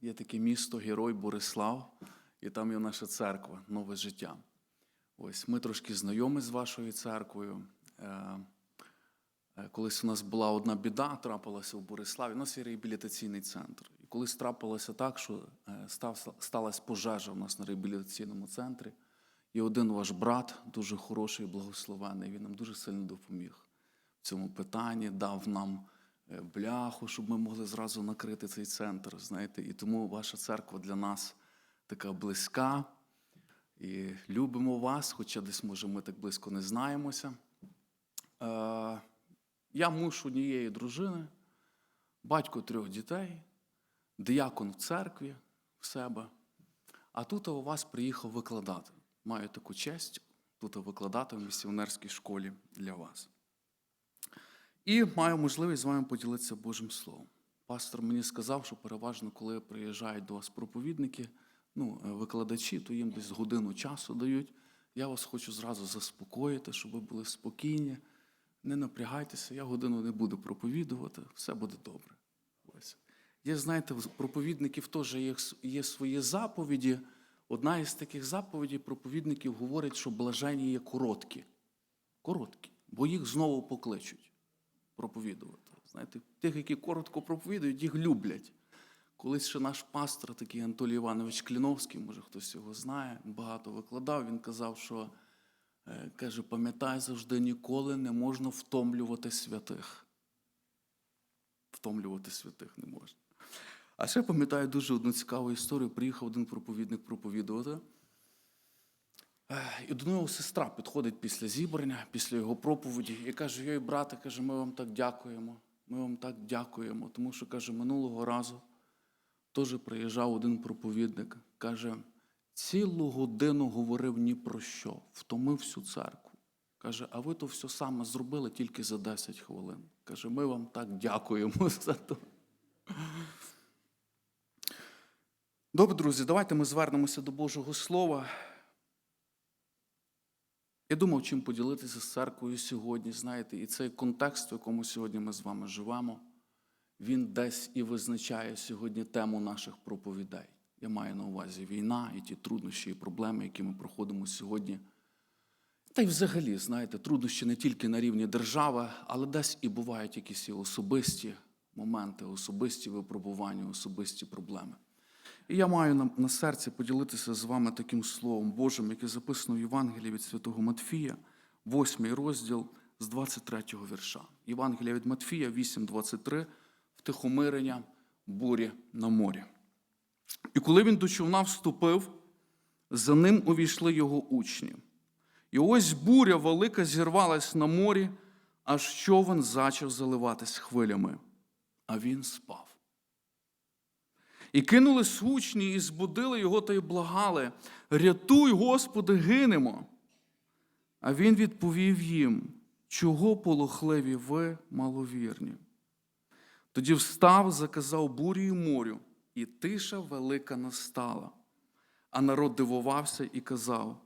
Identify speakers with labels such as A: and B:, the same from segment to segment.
A: є таке місто, герой Борислав, і там є наша церква, нове життя. Ось ми трошки знайомі з вашою церквою. Е, е, Колись у нас була одна біда, трапилася в Бориславі. У нас є реабілітаційний центр. І колись трапилося так, що е, став, сталася пожежа у нас на реабілітаційному центрі. І один ваш брат, дуже хороший, благословений, він нам дуже сильно допоміг в цьому питанні, дав нам бляху, щоб ми могли зразу накрити цей центр. Знаєте, і тому ваша церква для нас така близька. І любимо вас, хоча десь, може, ми так близько не знаємося. Е, я муж однієї дружини, батько трьох дітей, диякон в церкві в себе. А тут у вас приїхав викладати. Маю таку честь тут викладати в місіонерській школі для вас. І маю можливість з вами поділитися Божим Словом. Пастор мені сказав, що переважно, коли приїжджають до вас проповідники, ну, е, викладачі, то їм десь годину часу дають. Я вас хочу зразу заспокоїти, щоб ви були спокійні. Не напрягайтеся, я годину не буду проповідувати, все буде добре. Ось. Є, знаєте, в проповідників теж є, є свої заповіді. Одна із таких заповідей проповідників говорить, що блажені є короткі. Короткі, бо їх знову покличуть проповідувати. Знаєте, тих, які коротко проповідують, їх люблять. Колись ще наш пастор, такий Анатолій Іванович Кліновський, може хтось його знає, багато викладав, він казав, що е, каже, пам'ятай завжди, ніколи не можна втомлювати святих. Втомлювати святих не можна. А ще пам'ятаю дуже одну цікаву історію. Приїхав один проповідник проповідувати. І до нього сестра підходить після зібрання, після його проповіді, і каже: Йой, брате, каже, ми вам так дякуємо. Ми вам так дякуємо. Тому що, каже, минулого разу теж приїжджав один проповідник. Каже, цілу годину говорив ні про що, втомив всю церкву. Каже, а ви то все саме зробили тільки за 10 хвилин. Каже, ми вам так дякуємо за то. Добре, друзі, давайте ми звернемося до Божого Слова. Я думав, чим поділитися з церквою сьогодні, знаєте, і цей контекст, в якому сьогодні ми з вами живемо, він десь і визначає сьогодні тему наших проповідей. Я маю на увазі війна і ті труднощі і проблеми, які ми проходимо сьогодні. Та й взагалі, знаєте, труднощі не тільки на рівні держави, але десь і бувають якісь і особисті моменти, особисті випробування, особисті проблеми. І я маю на, на серці поділитися з вами таким словом Божим, яке записано в Євангелії від Святого Матфія, 8 розділ з 23 вірша. Євангелія від Матфія 8.23, втихомирення бурі на морі. І коли він до човна вступив, за ним увійшли його учні. І ось буря велика зірвалась на морі, аж човен зачав заливатись хвилями, а він спав. І кинули сучні, і збудили його та й благали. Рятуй, Господи, гинемо. А він відповів їм, чого полохливі ви маловірні. Тоді встав, заказав бурю і морю, і тиша велика настала. А народ дивувався і казав: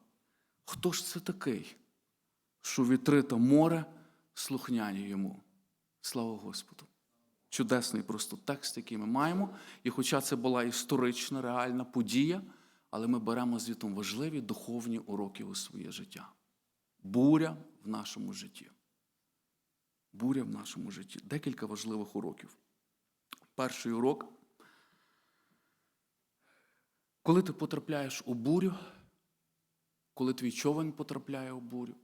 A: Хто ж це такий, що вітри та море слухняні йому? Слава Господу! Чудесний просто текст, який ми маємо. І хоча це була історична, реальна подія, але ми беремо звітом важливі духовні уроки у своє життя. Буря в нашому житті. Буря в нашому житті. Декілька важливих уроків. Перший урок. Коли ти потрапляєш у бурю, коли твій човен потрапляє у бурю,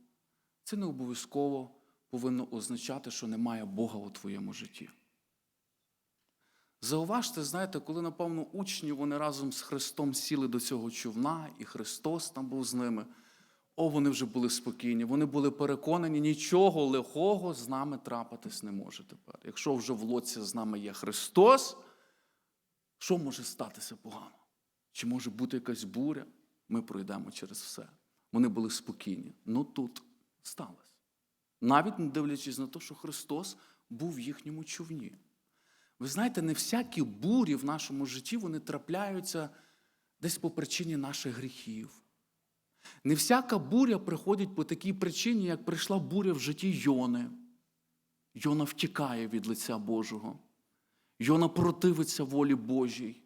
A: це не обов'язково повинно означати, що немає Бога у твоєму житті. Зауважте, знаєте, коли, напевно, учні вони разом з Христом сіли до цього човна, і Христос там був з ними. О, вони вже були спокійні, вони були переконані, нічого лихого з нами трапитись не може тепер. Якщо вже в лодці з нами є Христос, що може статися погано? Чи може бути якась буря? Ми пройдемо через все. Вони були спокійні. Ну тут сталося. Навіть не дивлячись на те, що Христос був в їхньому човні. Ви знаєте, не всякі бурі в нашому житті вони трапляються десь по причині наших гріхів. Не всяка буря приходить по такій причині, як прийшла буря в житті Йони. Йона втікає від лиця Божого. Йона противиться волі Божій.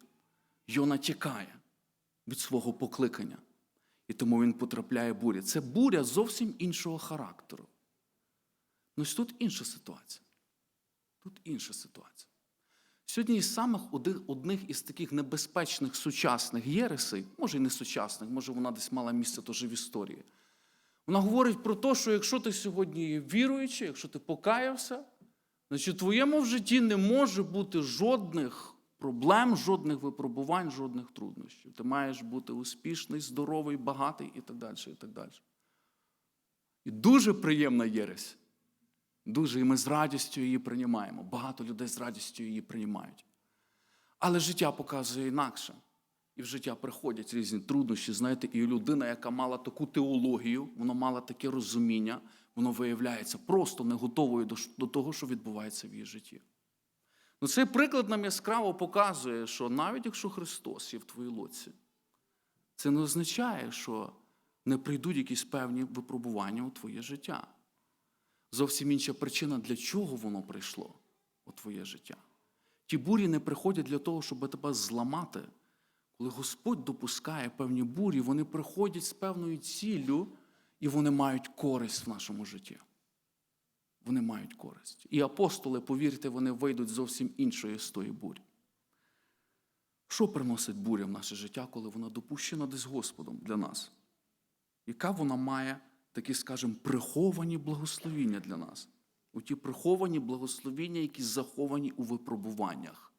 A: Йона тікає від свого покликання. І тому він потрапляє в буря. Це буря зовсім іншого характеру. Ну, тут інша ситуація. Тут інша ситуація. Сьогодні із самих одних із таких небезпечних сучасних єресей, може і не сучасних, може вона десь мала місце теж в історії. Вона говорить про те, що якщо ти сьогодні є віруючий, якщо ти покаявся, значить в твоєму в житті не може бути жодних проблем, жодних випробувань, жодних труднощів. Ти маєш бути успішний, здоровий, багатий і так далі. І так далі. І дуже приємна єресь. Дуже, і ми з радістю її приймаємо. Багато людей з радістю її приймають. Але життя показує інакше. І в життя приходять різні труднощі. Знаєте, і людина, яка мала таку теологію, вона мала таке розуміння, воно виявляється просто не готовою до, того, що відбувається в її житті. Ну, цей приклад нам яскраво показує, що навіть якщо Христос є в твоїй лодці, це не означає, що не прийдуть якісь певні випробування у твоє життя. Зовсім інша причина, для чого воно прийшло у твоє життя. Ті бурі не приходять для того, щоб тебе зламати. Коли Господь допускає певні бурі, вони приходять з певною ціллю, і вони мають користь в нашому житті. Вони мають користь. І апостоли, повірте, вони вийдуть зовсім іншої з тої бурі. Що приносить буря в наше життя, коли вона допущена десь Господом для нас? Яка вона має такі, скажімо, приховані благословіння для нас? У ті приховані благословіння, які заховані у випробуваннях.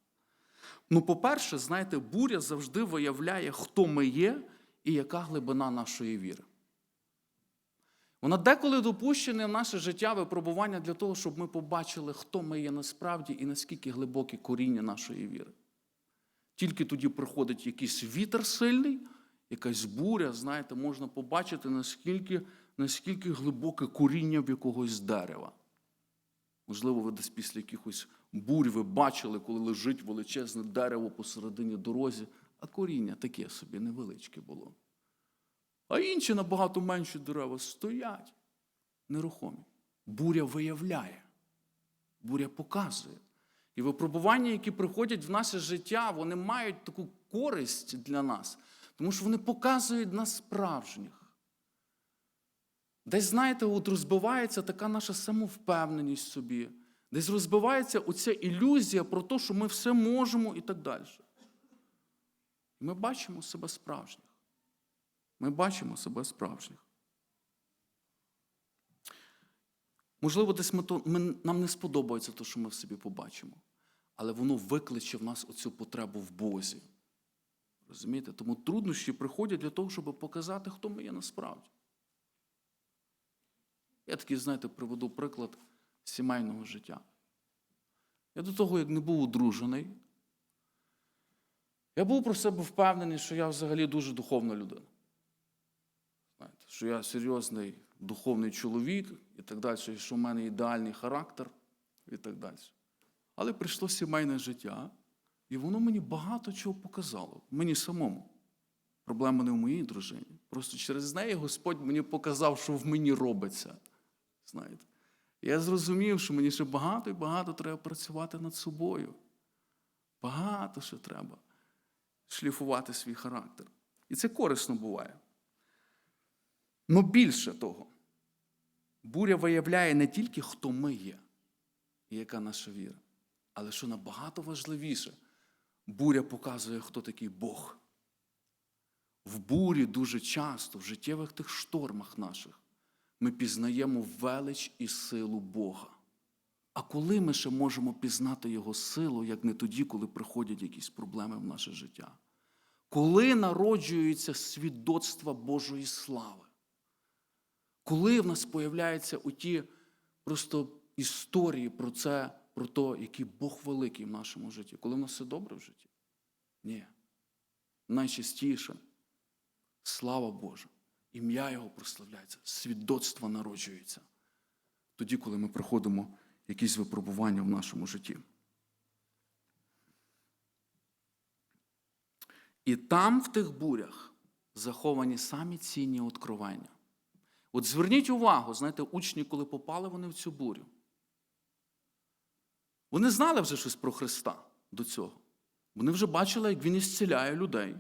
A: Ну, по-перше, знаєте, буря завжди виявляє, хто ми є і яка глибина нашої віри. Вона деколи допущена в наше життя випробування для того, щоб ми побачили, хто ми є насправді і наскільки глибоке коріння нашої віри. Тільки тоді приходить якийсь вітер сильний, якась буря, знаєте, можна побачити, наскільки, наскільки глибоке коріння в якогось дерева. Можливо, ви десь після якихось бурь ви бачили, коли лежить величезне дерево посередині дорозі, а коріння таке собі невеличке було. А інші набагато менші дерева стоять нерухомі. Буря виявляє, буря показує. І випробування, які приходять в наше життя, вони мають таку користь для нас, тому що вони показують нас справжніх. Десь, знаєте, от розбивається така наша самовпевненість в собі, десь розбивається оця ілюзія про те, що ми все можемо і так далі. Ми бачимо себе справжніх. Ми бачимо себе справжніх. Можливо, десь ми то, ми, нам не сподобається те, що ми в собі побачимо, але воно викличе в нас оцю потребу в Бозі. Розумієте? Тому труднощі приходять для того, щоб показати, хто ми є насправді. Я такий, знаєте, приведу приклад сімейного життя. Я до того, як не був одружений, я був про себе впевнений, що я взагалі дуже духовна людина. Знаєте, що я серйозний духовний чоловік і так далі, що в мене ідеальний характер і так далі. Але прийшло сімейне життя, і воно мені багато чого показало. Мені самому. Проблема не в моїй дружині. Просто через неї Господь мені показав, що в мені робиться. Знаєте. Я зрозумів, що мені ще багато і багато треба працювати над собою. Багато ще треба шліфувати свій характер. І це корисно буває. Но більше того, буря виявляє не тільки, хто ми є і яка наша віра, але що набагато важливіше, буря показує, хто такий Бог. В бурі дуже часто, в життєвих тих штормах наших, ми пізнаємо велич і силу Бога. А коли ми ще можемо пізнати Його силу, як не тоді, коли приходять якісь проблеми в наше життя? Коли народжується свідоцтва Божої слави? Коли в нас появляються оті просто історії про це, про те, який Бог великий в нашому житті? Коли в нас все добре в житті? Ні. Найчастіше слава Божа, ім'я Його прославляється, свідоцтва народжується. Тоді, коли ми проходимо якісь випробування в нашому житті. І там, в тих бурях, заховані самі цінні откровення. От зверніть увагу, знаєте, учні, коли попали вони в цю бурю. Вони знали вже щось про Христа до цього. Вони вже бачили, як він ісціляє людей.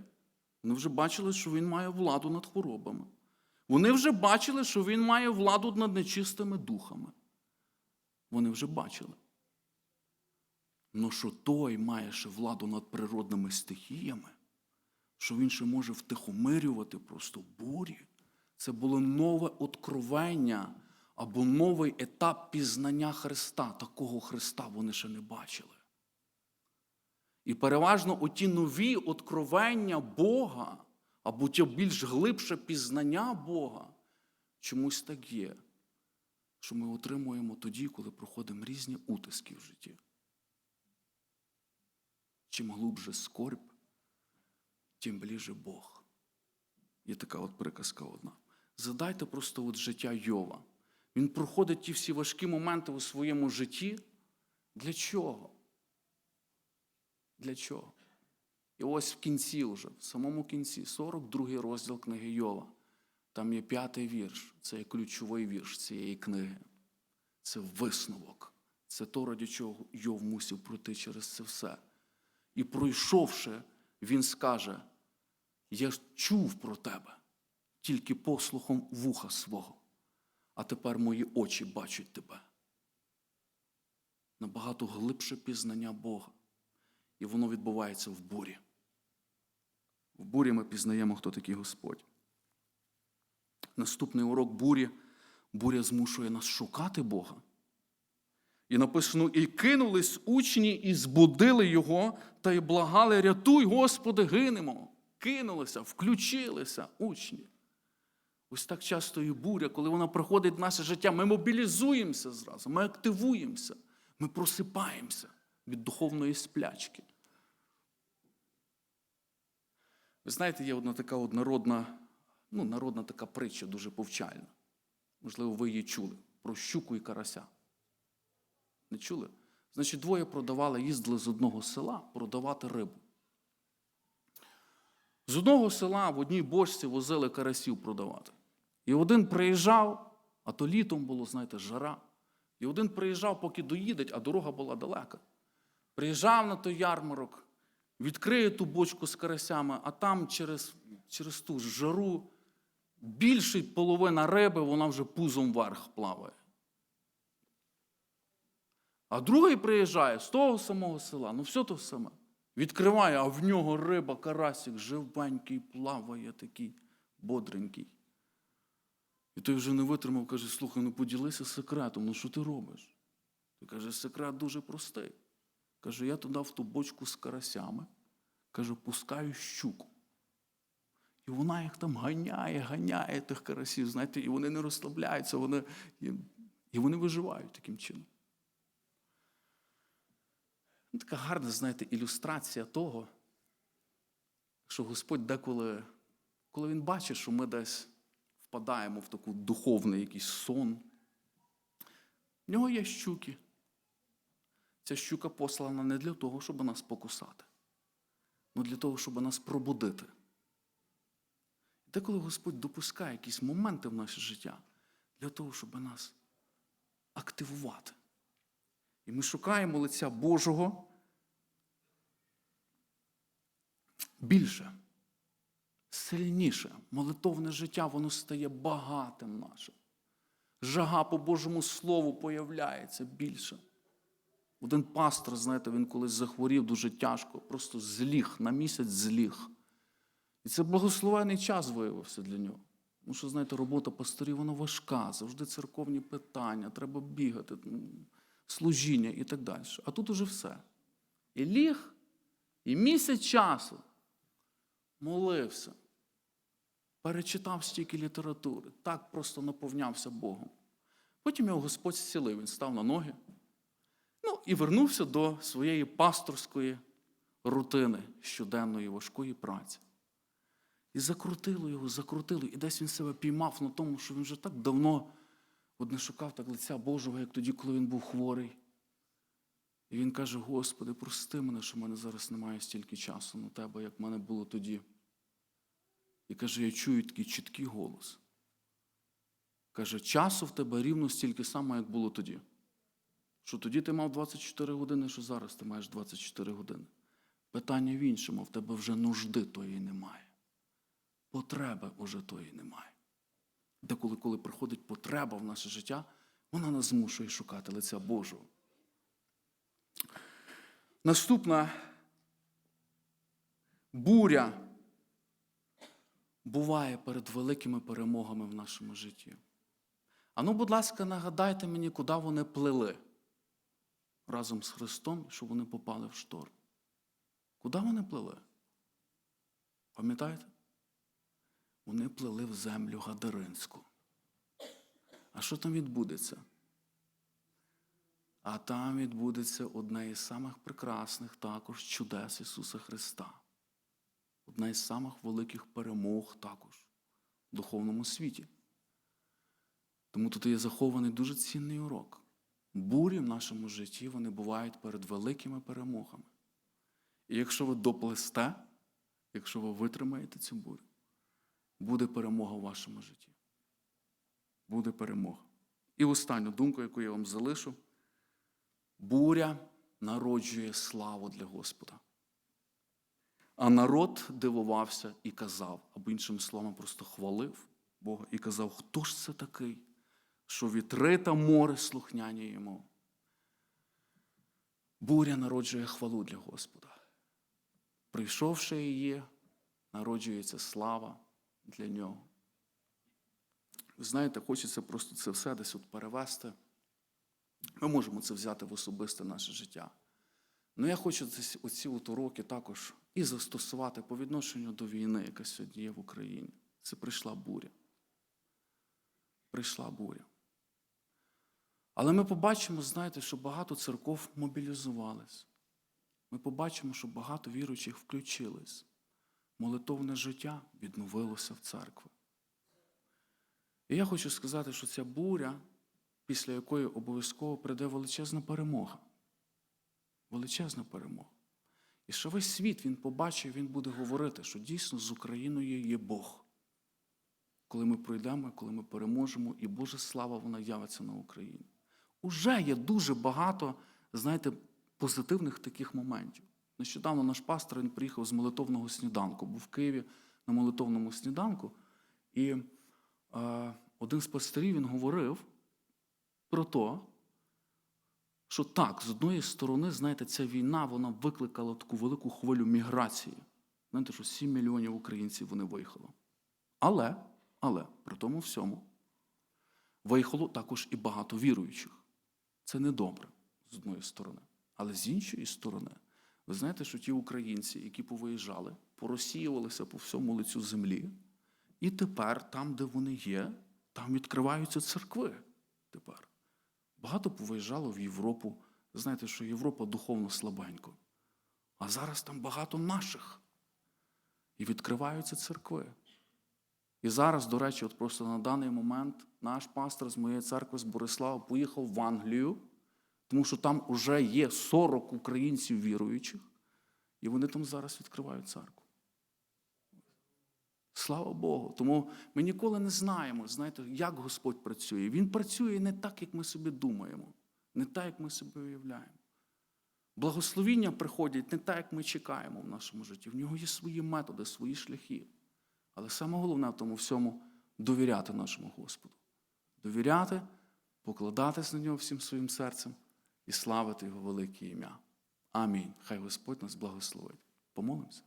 A: Вони вже бачили, що він має владу над хворобами. Вони вже бачили, що він має владу над нечистими духами. Вони вже бачили. Но що той має ще владу над природними стихіями, що він ще може втихомирювати просто бурі, це було нове откровення або новий етап пізнання Христа. Такого Христа вони ще не бачили. І переважно оті нові откровення Бога, або ті більш глибше пізнання Бога, чомусь так є, що ми отримуємо тоді, коли проходимо різні утиски в житті. Чим глубже скорбь, тим ближе Бог. Є така от приказка одна. Задайте просто от життя Йова. Він проходить ті всі важкі моменти у своєму житті. Для чого? Для чого? І ось в кінці вже, в самому кінці, 42 розділ книги Йова. Там є п'ятий вірш. Це є ключовий вірш цієї книги. Це висновок. Це то, ради чого Йов мусив пройти через це все. І пройшовши, він скаже: Я чув про тебе тільки послухом вуха свого, а тепер мої очі бачать тебе. Набагато глибше пізнання Бога. І воно відбувається в бурі. В бурі ми пізнаємо, хто такий Господь. Наступний урок бурі. Буря змушує нас шукати Бога. І написано: і кинулись учні, і збудили його, та й благали, рятуй, Господи, гинемо. Кинулися, включилися учні. Ось так часто і буря, коли вона приходить в наше життя, ми мобілізуємося зразу, ми активуємося, ми просипаємося від духовної сплячки. Ви знаєте, є одна така от ну, народна така притча, дуже повчальна. Можливо, ви її чули про щуку і карася. Не чули? Значить, двоє продавали, їздили з одного села продавати рибу. З одного села в одній бочці возили карасів продавати. І один приїжджав, а то літом було, знаєте, жара. І один приїжджав, поки доїдеть, а дорога була далека. Приїжджав на той ярмарок, відкриє ту бочку з карасями, а там через, через ту жару більше половина риби, вона вже пузом вверх плаває. А другий приїжджає з того самого села, ну все то саме. Відкриває, а в нього риба, карасик, живенький, плаває такий, бодренький. І той вже не витримав, каже, слухай, ну поділися секретом, ну що ти робиш? Той каже, секрет дуже простий. Каже, я туди в ту бочку з карасями, каже, пускаю щуку. І вона їх там ганяє, ганяє тих карасів, знаєте, і вони не розслабляються, вони, і, вони виживають таким чином. Ну, Така гарна, знаєте, ілюстрація того, що Господь деколи, коли Він бачить, що ми десь впадаємо в таку духовний якийсь сон, в нього є щуки. Ця щука послана не для того, щоб нас покусати, але для того, щоб нас пробудити. І деколи Господь допускає якісь моменти в наше життя для того, щоб нас активувати. І ми шукаємо лиця Божого більше, сильніше. Молитовне життя, воно стає багатим нашим. Жага по Божому Слову появляється більше. Один пастор, знаєте, він колись захворів дуже тяжко, просто зліг, на місяць зліг. І це благословений час виявився для нього. Тому що, знаєте, робота пасторів, вона важка, завжди церковні питання, треба бігати, служіння і так далі. А тут уже все. І ліг, і місяць часу молився, перечитав стільки літератури, так просто наповнявся Богом. Потім його Господь зцілив, він став на ноги. І вернувся до своєї пасторської рутини щоденної важкої праці. І закрутило його, закрутило, і десь він себе піймав на тому, що він вже так давно от не шукав так лиця Божого, як тоді, коли він був хворий. І він каже: Господи, прости мене, що в мене зараз немає стільки часу на тебе, як в мене було тоді. І каже, я чую такий чіткий голос. Каже, часу в тебе рівно стільки само, як було тоді. Що тоді ти мав 24 години, що зараз ти маєш 24 години. Питання в іншому, в тебе вже нужди тої немає. Потреби вже тої немає. Деколи, коли приходить потреба в наше життя, вона нас змушує шукати лиця Божого. Наступна буря буває перед великими перемогами в нашому житті. А ну, будь ласка, нагадайте мені, куди вони плили разом з Христом, щоб вони попали в шторм. Куди вони плили? Пам'ятаєте? Вони плили в землю Гадаринську. А що там відбудеться? А там відбудеться одне із самих прекрасних також чудес Ісуса Христа. Одна із самих великих перемог також в духовному світі. Тому тут є захований дуже цінний урок. Бурі в нашому житті вони бувають перед великими перемогами. І якщо ви доплесте, якщо ви витримаєте цю бурю, буде перемога в вашому житті. Буде перемога. І останню думку, яку я вам залишу, буря народжує славу для Господа. А народ дивувався і казав, або іншими словами, просто хвалив Бога і казав, хто ж це такий, що вітри море слухняні йому. Буря народжує хвалу для Господа. Прийшовши її, народжується слава для нього. Ви знаєте, хочеться просто це все десь от перевести. Ми можемо це взяти в особисте наше життя. Ну я хочу десь оці от уроки також і застосувати по відношенню до війни, яка сьогодні є в Україні. Це прийшла буря. Прийшла буря. Але ми побачимо, знаєте, що багато церков мобілізувались. Ми побачимо, що багато віруючих включились. Молитовне життя відновилося в церкві. І я хочу сказати, що ця буря, після якої обов'язково прийде величезна перемога. Величезна перемога. І що весь світ він побачить, він буде говорити, що дійсно з Україною є Бог. Коли ми пройдемо, коли ми переможемо, і Божа слава вона явиться на Україні. Уже є дуже багато, знаєте, позитивних таких моментів. Нещодавно наш пастор він приїхав з молитовного сніданку, був в Києві на молитовному сніданку, і е, один з пастирів він говорив про те, що так, з одної сторони, знаєте, ця війна вона викликала таку велику хвилю міграції. Знаєте, що 7 мільйонів українців вони виїхало. Але, але при тому всьому виїхало також і багато віруючих. Це недобре з одної сторони. Але з іншої сторони, ви знаєте, що ті українці, які повиїжджали, порозсіювалися по всьому лицю землі, і тепер, там, де вони є, там відкриваються церкви. Тепер. Багато повиїжджало в Європу. Знаєте, що Європа духовно слабенько. А зараз там багато наших. І відкриваються церкви. І зараз, до речі, от просто на даний момент наш пастор з моєї церкви з Борислава поїхав в Англію, тому що там вже є 40 українців віруючих, і вони там зараз відкривають церкву. Слава Богу. Тому ми ніколи не знаємо, знаєте, як Господь працює. Він працює не так, як ми собі думаємо, не так, як ми собі уявляємо. Благословіння приходять не так, як ми чекаємо в нашому житті. В нього є свої методи, свої шляхи. Але саме головне в тому всьому довіряти нашому Господу. Довіряти, покладатись на нього всім своїм серцем і славити Його велике ім'я. Амінь. Хай Господь нас благословить. Помолимося.